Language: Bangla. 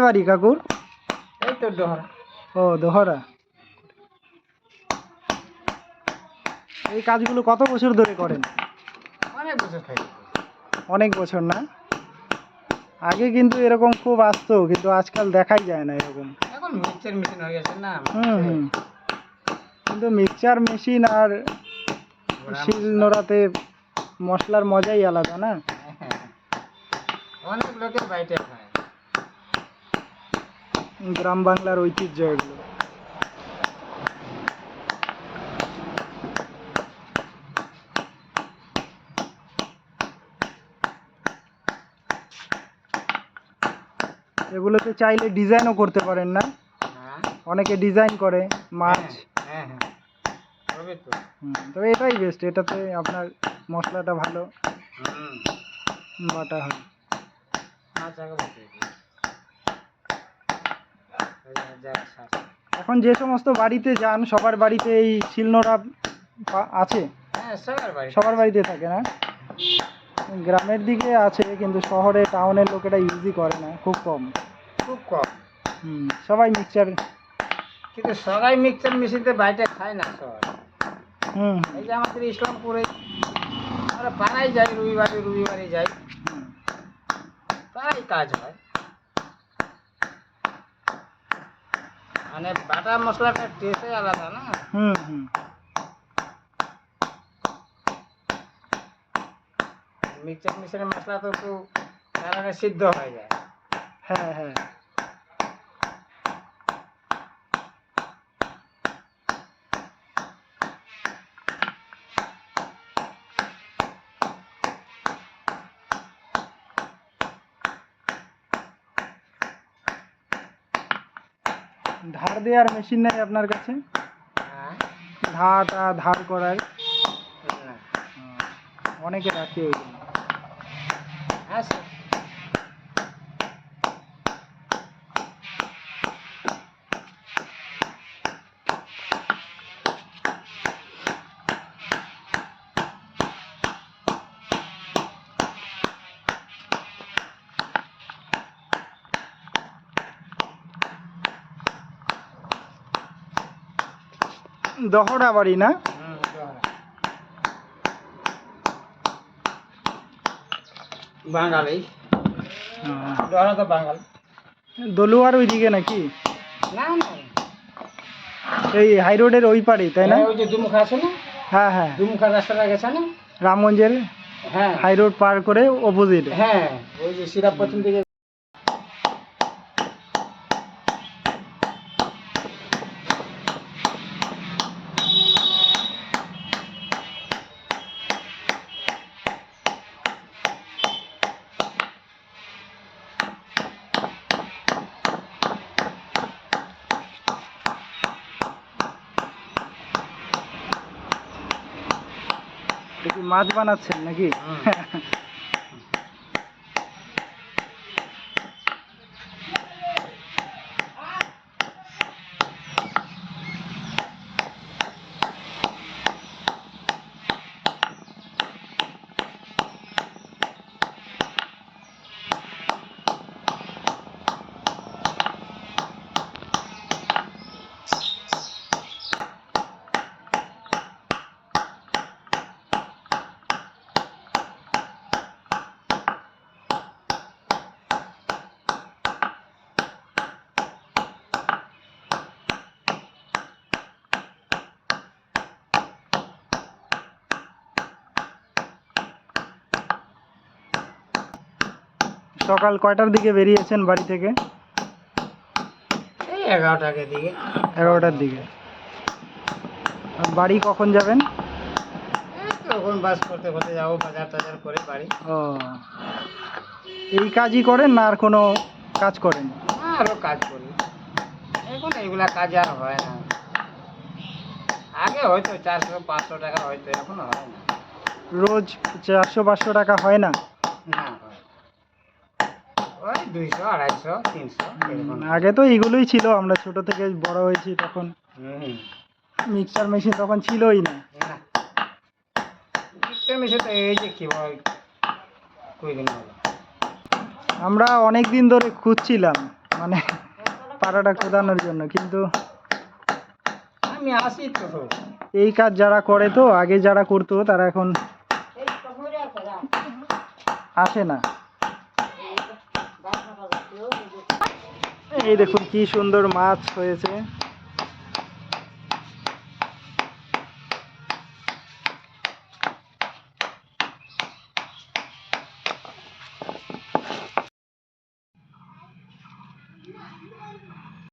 বাড়ি কাকুর? এই তো ডোহরা ও দোহরা। এই কাজগুলো কত বছর ধরে করেন? অনেক বছর অনেক বছর না? আগে কিন্তু এরকম খুব আসতো কিন্তু আজকাল দেখাই যায় না এরকম। এখন মিক্সচার মেশিন হয়ে গেছে না হুম হুম। কিন্তু মিক্সচার মেশিন আর শিল নোড়াতে মশলার মজাই আলাদা না? হ্যাঁ। অনেক লোকের বাইটে খায় গ্রাম বাংলার ঐতিহ্য এগুলো। এগুলোতে চাইলে ডিজাইনও করতে পারেন না? হ্যাঁ। অনেকে ডিজাইন করে মাছ। হ্যাঁ হ্যাঁ তবে এটাই বেস্ট এটাতে আপনার মশলাটা ভালো। বাটা হয় মাছ আগে বসে যাক শ্বাস এখন যে সমস্ত বাড়িতে যান সবার বাড়িতে এই শিলনোড়া আছে? হ্যাঁ সবার বাড়ি সবার বাড়িতে থাকে না? গ্রামের দিকে আছে কিন্তু শহরে টাউনের লোকেরা ইউজই করে না খুব কম। খুব কম। হুম, সবাই মিক্সচার। কিন্তু সবাই মিক্সচার মেশিনতে বাইটে খায় না সবাই। হুম। এই যে আমাদের ইসলামপুরে আমরা পাড়ায় যাই রবিবারে রবিবারে যাই। তাই কাজ হয়। মানে বাটা মশলাটা টেস্টে আলাদা না? হুম হুম। মিক্সার মেশিনের মশলা তো একটু সিদ্ধ হয়ে যায়। হ্যাঁ হ্যাঁ। ধার দেওয়ার মেশিন নাই আপনার কাছে? হ্যাঁ ধাটা ধার করার। হুম, অনেকে রাখে জন্য। হ্যাঁ স্যার দহরা বাড়ি না? দোহারা। বাঙালি। হুম। তো বাঙাল। দলুয়ার ওইদিকে নাকি? না না। এই হাই রোডের ওই পাড়ে তাই না? ওই যে দুমুখা আছে না? হ্যাঁ হ্যাঁ। দুমুখা রাস্তাটা গেছে না? রামগঞ্জের হ্যাঁ। হাই রোড পার করে অপোজিট হ্যাঁ ওই যে সিরাপ পশ্চিম মাছ বানাচ্ছেন নাকি? সকাল কয়টার দিকে বেরিয়েছেন বাড়ি থেকে? এই এগারোটাকে দিকে। এগারোটার দিকে। আর বাড়ি কখন যাবেন? তখন বাস করতে করতে যাব বাজার টাজার করে বাড়ি। ও। এই কাজই করেন না আর কোনো কাজ করেন? আরও কাজ করি। এখন এইগুলা কাজ আর হয় না। আগে হয়তো চারশো পাঁচশো টাকা হয়তো এখন হয় না। রোজ চারশো পাঁচশো টাকা হয় না? দুইশো আড়াইশো তিনশো আগে তো এগুলোই ছিল আমরা ছোট থেকে বড় হয়েছি তখন মিক্সার মেশিন তখন ছিলই না। না। মেশিন তো এই যে কি বল হলো? আমরা অনেক দিন ধরে খুঁজছিলাম মানে পাড়াটা কোদানোর জন্য কিন্তু আমি আসি তো এই কাজ যারা করে তো আগে যারা করতো তারা এখন আসে না। এই দেখুন কি সুন্দর মাছ হয়েছে।